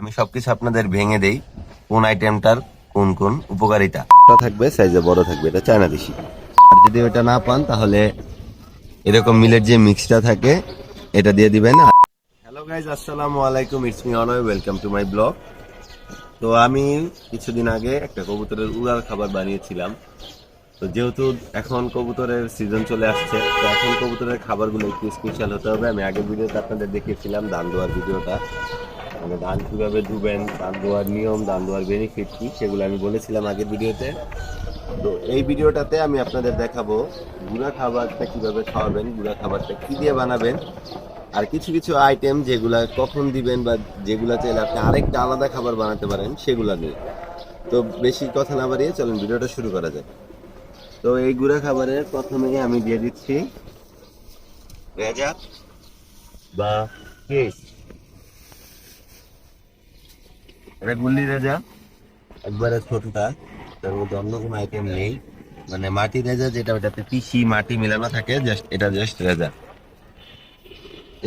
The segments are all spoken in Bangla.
আমি সবকিছু আপনাদের ভেঙে দেই। কোন আইটেমটার কোন কোন উপকারিতা। থাকবে সাইজে বড় থাকবে, এটা চায়না দেশি। আর যদি ওটা না পান, তাহলে এরকম মিলের যে মিক্সটা থাকে, এটা দিয়ে দিবেন। হ্যালো গাইজ আসসালামু আলাইকুম it's me Anoy welcome to my blog তো আমি কিছুদিন আগে একটা কবুতরের উড়াল খাবার বানিয়েছিলাম। তো যেহেতু এখন কবুতরের সিজন চলে আসছে, তো এখন কবুতরের খাবারগুলো একটু স্পেশাল হতে হবে। আমি আগের ভিডিওতে আপনাদের দেখিয়েছিলাম, দান দেওয়ার ভিডিওটা মানে ধান কীভাবে ডুবেন, ধান দোয়ার নিয়ম, ধান দোয়ার বেনিফিট কী, সেগুলো আমি বলেছিলাম আগের ভিডিওতে। তো এই ভিডিওটাতে আমি আপনাদের দেখাবো গুঁড়া খাবারটা কীভাবে খাওয়াবেন, গুঁড়া খাবারটা কী দিয়ে বানাবেন, আর কিছু কিছু আইটেম যেগুলা কখন দিবেন বা যেগুলা চাইলে আপনি আরেকটা আলাদা খাবার বানাতে পারেন, সেগুলো নিয়ে। তো বেশি কথা না বাড়িয়ে চলুন, ভিডিওটা শুরু করা যাক। তো এই গুঁড়া খাবারের প্রথমেই আমি দিয়ে দিচ্ছি ভেজা বা এটা গুল্লি রেজা একবারে ছোটটা, তার মধ্যে অন্য কোনো আইটেম নেই। মানে মাটি রেজা যেটা ওটাতে পিসি, মাটি মেলানো থাকে জাস্ট এটা জাস্ট রেজা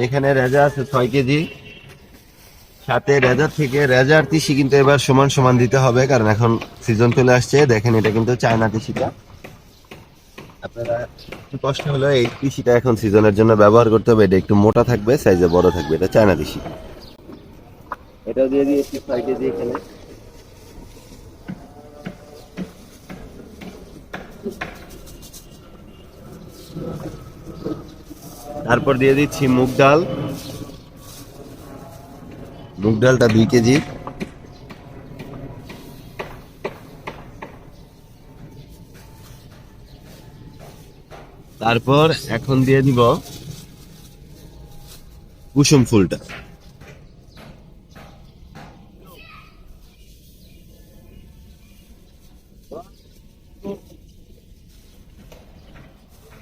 এখানে রেজা আছে ছয় কেজি। সাথে রেজার থেকে রেজার তিসি কিন্তু এবার সমান সমান দিতে হবে, কারণ এখন সিজন চলে আসছে। দেখেন এটা কিন্তু চায়না তিসিটা। আপনারা একটু কষ্ট হলেও এই তিসিটা এখন সিজনের জন্য ব্যবহার করতে হবে। এটা একটু মোটা থাকবে সাইজে বড় থাকবে। এটা চায়না তিসি। এটাও দিয়ে দিয়েছি ছয় কেজি এখানে। তারপর দিয়ে দিচ্ছি মুগ ডাল। মুগ ডালটা দুই কেজি। তারপর এখন দিয়ে দিব কুসুম ফুলটা।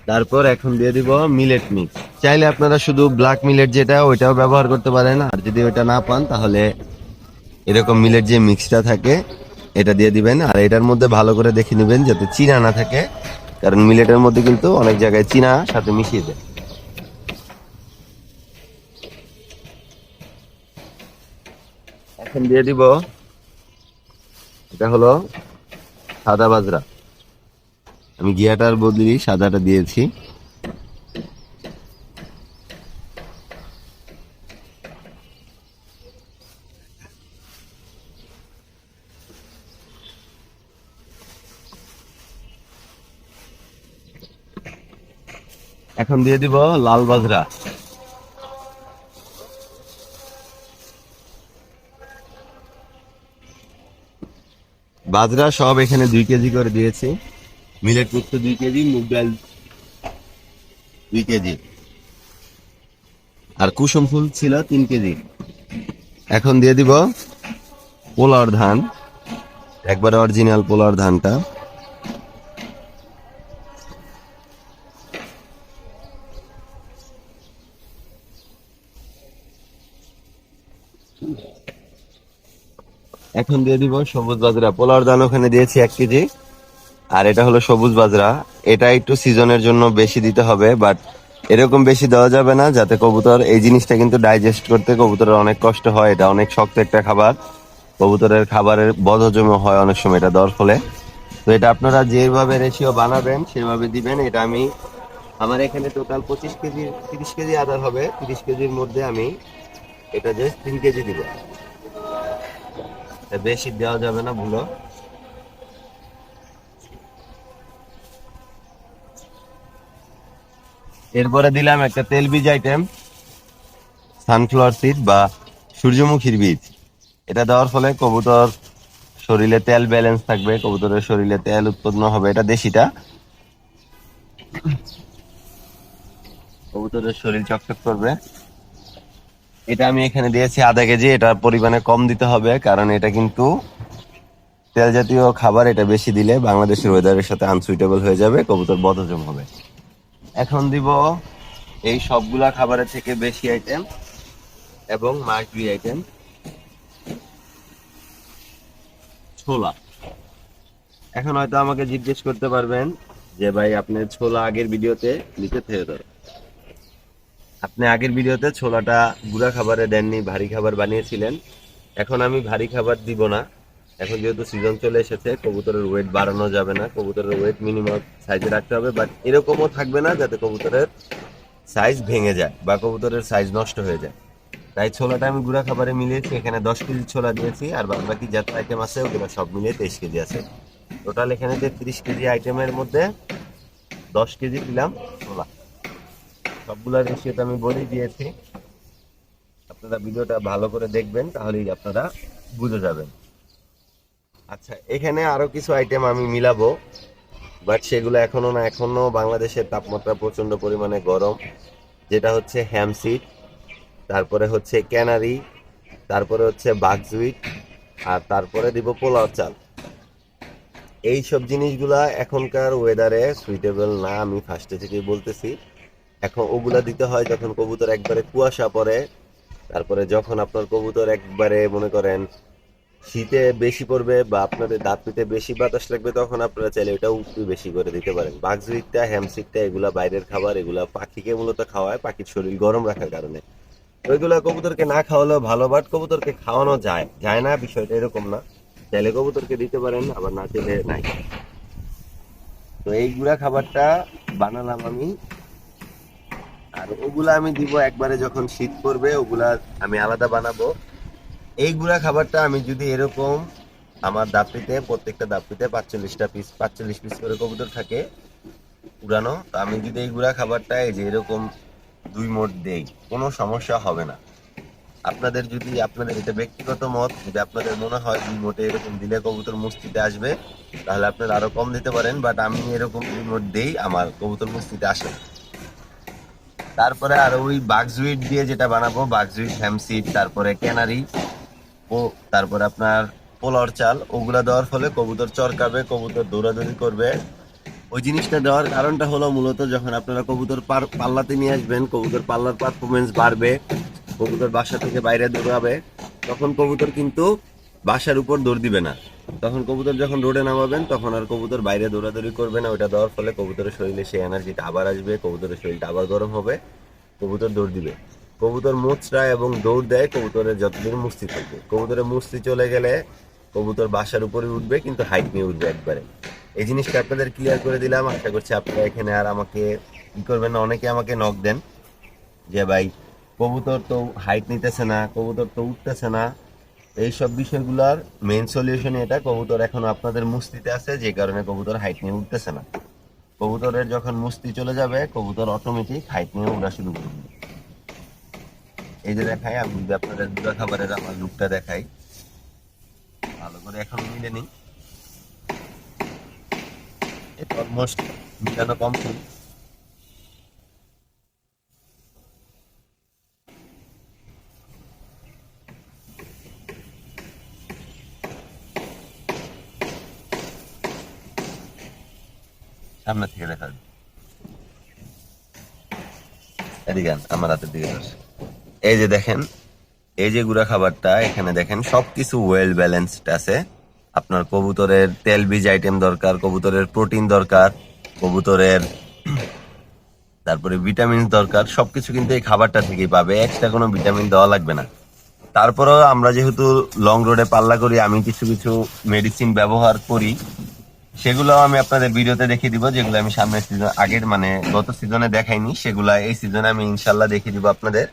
তারপর এখন দিয়ে দিব মিলেট মিক্স চাইলে আপনারা শুধু ব্ল্যাক মিলেট যেটা, ওইটাও ব্যবহার করতে পারেন। আর যদি ওইটা না পান, তাহলে এরকম মিলেট যে মিক্সটা থাকে, এটা দিয়ে দিবেন। আর এটার মধ্যে ভালো করে দেখে নেবেন যাতে চিনা না থাকে। কারণ মিলেটের মধ্যে কিন্তু অনেক জায়গায় চিনা সাথে মিশিয়ে দেয়। এখন দিয়ে দিব, এটা হলো সাদা বাজরা। আমি গিয়াটার বদলি সাদাটা দিয়েছি। এখন দিয়ে দিব লাল বাজরা। বাজরা সব এখানে দুই কেজি করে দিয়েছি। মিলেট পুস্ত দুই কেজি, মুগ ডাল দুই কেজি। আর কুসুম ফুল ছিল তিন কেজি। এখন দিয়ে দিব পোলার ধান। একবার অরিজিনাল পোলার ধানটা। এখন দিয়ে দিব সবুজ বাজরা। পোলার ধান ওখানে দিয়েছি এক কেজি। আর এটা হলো সবুজ বাজরা। এটা একটু সিজনের জন্য বেশি দিতে হবে বাট এরকম বেশি দেওয়া যাবে না, যাতে কবুতর, এই জিনিসটা কিন্তু ডাইজেস্ট করতে কবুতরের অনেক কষ্ট হয়। এটা অনেক শক্ত একটা খাবার। কবুতরের খাবারের বদহজম হয় অনেক সময় এটা দেওয়ার ফলে। তো এটা আপনারা যেভাবে রেশিও বানাবেন, সেভাবে দিবেন। এটা আমি, আমার এখানে টোটাল পঁচিশ কেজি, তিরিশ কেজি আদার হবে। তিরিশ কেজির মধ্যে আমি এটা জাস্ট তিন কেজি দিব। বেশি দেওয়া যাবে না, ভুলো। এরপরে দিলাম একটা তেল বীজ আইটেম সানফ্লাওয়ার সিড বা সূর্যমুখীর বীজ। এটা দেওয়ার ফলে কবুতর শরীরে তেল ব্যালেন্স থাকবে, কবুতরের শরীরে তেল উৎপন্ন হবে, এটা দেশিটা। কবুতরের শরীর চকচক করবে। এটা আমি এখানে দিয়েছি আধা কেজি, এটা পরিমাণে কম দিতে হবে, কারণ এটা কিন্তু তেল জাতীয় খাবার, এটা বেশি দিলে বাংলাদেশের ওয়েদারের সাথে আনসুইটেবল হয়ে যাবে, কবুতর বদহজম হবে। এখন দিব এই সবগুলা খাবারের থেকে বেশি আইটেম এবং মাছ দুই আইটেম ছোলা। এখন হয়তো আমাকে জিজ্ঞেস করতে পারবেন যে ভাই, আপনি ছোলা আগের ভিডিওতে লিখে থেকে ধরো আপনি আগের ভিডিওতে ছোলাটা গুঁড়া খাবারে দেননি, ভারী খাবার বানিয়েছিলেন। এখন আমি ভারী খাবার দিব না। এখন যেহেতু সিজন চলে এসেছে, কবুতরের ওয়েট বাড়ানো যাবে না। কবুতরের ওয়েট মিনিমাম সাইজে রাখতে হবে বাট এরকমও থাকবে না যাতে কবুতরের সাইজ ভেঙে যায় বা কবুতরের সাইজ নষ্ট হয়ে যায়। তাই ছোলাটা আমি গুঁড়া খাবারে মিলিয়েছি, এখানে দশ কেজি ছোলা দিয়েছি, আর বাদ বাকি যত আইটেম আছে ওগুলো সব মিলিয়ে তেইশ কেজি আছে। টোটাল এখানে যে তিরিশ কেজি আইটেমের মধ্যে দশ কেজি দিলাম ছোলা। সবগুলোর রেশিওটা আমি বলেই দিয়েছি। আপনারা ভিডিওটা ভালো করে দেখবেন, তাহলেই আপনারা বুঝে যাবেন। আচ্ছা এখানে আরও কিছু আইটেম আমি মিলাবো বাট সেগুলো এখনও না, এখনও বাংলাদেশের তাপমাত্রা প্রচণ্ড পরিমাণে গরম, যেটা হচ্ছে হ্যামসিড তারপরে হচ্ছে ক্যানারি তারপরে হচ্ছে বাগজুইট আর তারপরে দিব পোলাও চাল। এই সব জিনিসগুলা এখনকার ওয়েদারে সুইটেবল না, আমি ফার্স্টে থেকেই বলতেছি, এখন ওগুলা দিতে হয় যখন কবুতর একবারে কুয়াশা পড়ে, তারপরে যখন আপনার কবুতর একবারে মনে করেন শীতে বেশি পড়বে বা আপনাদের দাঁত পিতে বেশি বাতাস লাগবে, তখন আপনারা চাইলে ওটা একটু বেশি করে দিতে পারেন। বাগজুইটটা হ্যামসিকটা এগুলা বাইরের খাবার, এগুলা পাখিকে মূলত খাওয়ায়, পাখির শরীর গরম রাখার কারণে। ওইগুলা কবুতরকে না খাওয়ালেও ভালো বাট কবুতরকে খাওয়ানো যায়। যায় না, বিষয়টা এরকম না। চাইলে কবুতরকে দিতে পারেন, আবার না চাইলে নাই। তো এই গুড়া খাবারটা বানালাম আমি। আর ওগুলা আমি দিব একবারে যখন শীত পড়বে, ওগুলা আমি আলাদা বানাবো। এই গুড়া খাবারটা আমি যদি এরকম আমার দাপিতে, প্রত্যেকটা দাপিতে পাঁচচল্লিশটা পিস পাঁচচল্লিশ পিস করে কবুতর থাকে উড়ানো, তো আমি যদি এই গুড়া খাবারটা এই যে এরকম দুই মোট দেই, কোনো সমস্যা হবে না। আপনাদের যদি আপনাদের এটা ব্যক্তিগত মত, যদি আপনাদের মনে হয় দুই মোটে এরকম দিলে কবুতর মুস্তিতে আসবে, তাহলে আপনারা আরও কম দিতে পারেন বাট আমি এরকম দুই মোট দেই, আমার কবুতর মুস্তিতে আসে তারপরে আর ওই বাগজুইট দিয়ে যেটা বানাবো, বাগজুইট হ্যামসিড তারপরে ক্যানারি ও, তারপরে আপনার পোলার চাল, ওগুলা দেওয়ার ফলে কবুতর চরকাবে, কবুতর দৌড়াদৌড়ি করবে। ওই জিনিসটা দেওয়ার কারণটা হলো মূলত যখন আপনারা কবুতর পাল্লাতে নিয়ে আসবেন, কবুতর পাল্লার পারফরমেন্স বাড়বে, কবুতর বাসা থেকে বাইরে দৌড়াবে, তখন কবুতর কিন্তু বাসার উপর দৌড় দিবে না। তখন কবুতর যখন রোডে নামাবেন, তখন আর কবুতর বাইরে দৌড়াদৌড়ি করবে না ওটা দেওয়ার ফলে কবুতরের শরীরে সেই এনার্জিটা আবার আসবে, কবুতরের শরীরটা আবার গরম হবে, কবুতর দৌড় দিবে। কবুতর মুচড়ায় এবং দৌড় দেয়, কবুতরের যতদিন মুস্তি থাকবে। কবুতরের মুস্তি চলে গেলে কবুতর বাসার উপরে উঠবে, কিন্তু হাইট নিয়ে উঠবে একবারে। এই জিনিসটা আপনাদের ক্লিয়ার করে দিলাম। আশা করছি আপনারা এখানে আর আমাকে কি করবেন না। অনেকে আমাকে নক দেন যে, ভাই, কবুতর তো হাইট নিতেছে না, কবুতর তো উঠতেছে না। এই সব বিষয়গুলোর মেইন সলিউশন এটা, কবুতর এখন আপনাদের মুস্তিতে আছে, যে কারণে কবুতর হাইট নিয়ে উঠতেছে না। কবুতরের যখন মুস্তি চলে যাবে, কবুতর অটোমেটিক হাইট নিয়ে উড়া শুরু করবে। এই যে দেখাই, আমি যদি আপনাদের খাবারের আমার লুকটা দেখাই ভালো করে এখন মিলে নিই এটা অলমোস্ট মিলানো কমপ্লিট সামনে থেকে দেখা যাবে। এদিকে আমার হাতের দিকে ধর। এই যে দেখেন, এই যে গুড়া খাবারটা, এখানে দেখেন সবকিছু ওয়েল ব্যালেন্সড আছে। আপনার কবুতরের তেল বীজ আইটেম দরকার, কবুতরের প্রোটিন দরকার, কবুতরের তারপরে ভিটামিন দরকার, সবকিছু কিন্তু এই খাবারটা থেকেই পাবে এক্সট্রা কোনো ভিটামিন দেওয়া লাগবে না। তারপরেও আমরা যেহেতু লং রোডে পাল্লা করি, আমি কিছু কিছু মেডিসিন ব্যবহার করি সেগুলো আমি আপনাদের ভিডিওতে দেখিয়ে দিব, যেগুলো আমি সামনের সিজন আগের মানে গত সিজনে দেখাইনি, সেগুলা এই সিজনে আমি ইনশাল্লাহ দেখিয়ে দিব আপনাদের।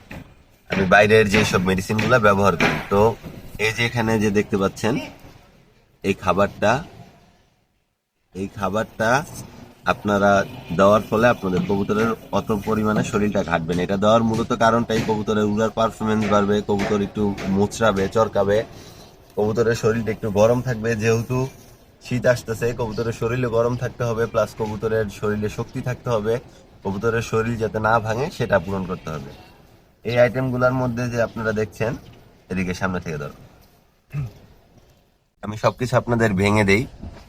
আমি বাইরের যে সব মেডিসিনগুলা ব্যবহার করি। তো এই যে এখানে যে দেখতে পাচ্ছেন, এই খাবারটা এই খাবারটা আপনারা দেওয়ার ফলে আপনাদের কবুতরের অত পরিমাণে শরীরটা ঘাটবে না। এটা দেওয়ার মূলত কারণটাই কবুতরের উড়ার পারফরমেন্স বাড়বে, কবুতর একটু মোচড়াবে, চরকাবে, কবুতরের শরীরটা একটু গরম থাকবে। যেহেতু শীত আসতেছে, কবুতরের শরীরে গরম থাকতে হবে প্লাস কবুতরের শরীরে শক্তি থাকতে হবে। কবুতরের শরীর যাতে না ভাঙে, সেটা পূরণ করতে হবে। এই আইটেমগুলোর মধ্যে যে আপনারা দেখছেন, এদিকে সামনে থেকে ধরো আমি সবকিছু আপনাদের ভেঙে দেই,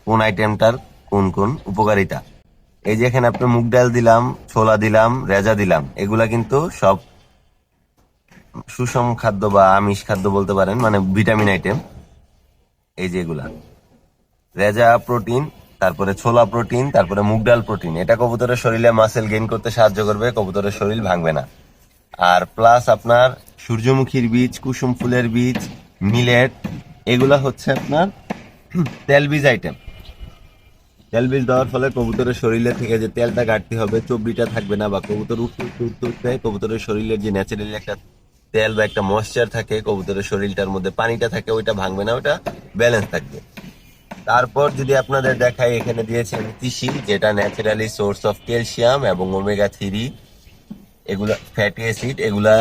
কোন আইটেমটার কোন কোন উপকারিতা। এই যে এখানে আপনি মুগ ডাল দিলাম, ছোলা দিলাম, রেজা দিলাম, এগুলা কিন্তু সব সুষম খাদ্য বা আমিষ খাদ্য বলতে পারেন মানে ভিটামিন আইটেম এই যে এগুলা। রেজা প্রোটিন, তারপরে ছোলা প্রোটিন, তারপরে মুগ ডাল প্রোটিন। এটা কবুতরের শরীরে মাসেল গেইন করতে সাহায্য করবে, কবুতরের শরীর ভাঙবে না। আর প্লাস আপনার সূর্যমুখীর বীজ, কুসুম ফুলের বীজ মিলেট এগুলা হচ্ছে আপনার তেল বীজ আইটেম তেল বীজ দেওয়ার ফলে কবুতরের শরীরে থেকে যে তেলটা কাটতে হবে, চর্বিটা থাকবে না বা কবুতর উঠতে উঠতে উঠতে উঠতে কবুতরের শরীরের যে ন্যাচারালি একটা তেল বা একটা ময়েশ্চার থাকে, কবুতরের শরীরটার মধ্যে পানিটা থাকে, ওইটা ভাঙবে না ওটা ব্যালেন্স থাকবে। তারপর যদি আপনাদের দেখাই, এখানে দিয়েছে তিসি, যেটা ন্যাচারালি সোর্স অফ ক্যালসিয়াম এবং ওমেগা থ্রি এগুলা ফ্যাটি অ্যাসিড এগুলা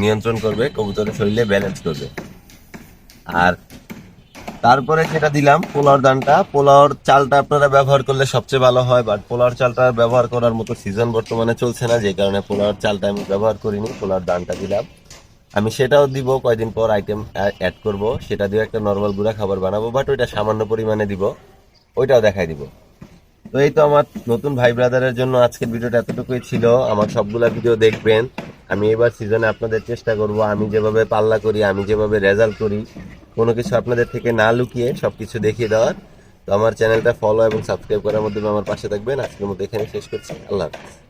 নিয়ন্ত্রণ করবে, কবুতরের শরীরে ব্যালেন্স করবে। আর তারপরে যেটা দিলাম, পোলাওর দানটা। পোলাওর চালটা আপনারা ব্যবহার করলে সবচেয়ে ভালো হয় বাট পোলাওর চালটা ব্যবহার করার মতো সিজন বর্তমানে চলছে না, যে কারণে পোলাওর চালটা আমি ব্যবহার করিনি, পোলাওর দানটা দিলাম। আমি সেটাও দিব কয়দিন পর আইটেম অ্যাড করব। সেটা দিয়ে একটা নর্মাল গুঁড়া খাবার বানাবো বাট ওইটা সামান্য পরিমাণে দিব, ওইটাও দেখাই দিব। তো এই তো আমার নতুন ভাই ব্রাদারের জন্য আজকের ভিডিওটা এতটুকুই ছিল। আমার সবগুলা ভিডিও দেখবেন। আমি এবার সিজনে আপনাদের চেষ্টা করব, আমি যেভাবে পাল্লা করি, আমি যেভাবে রেজাল্ট করি, কোনো কিছু আপনাদের থেকে না লুকিয়ে সব কিছু দেখিয়ে দেওয়ার। তো আমার চ্যানেলটা ফলো এবং সাবস্ক্রাইব করার মধ্যে আমার পাশে থাকবেন। আজকের মধ্যে এখানে শেষ করছি। আল্লাহ হাফিজ।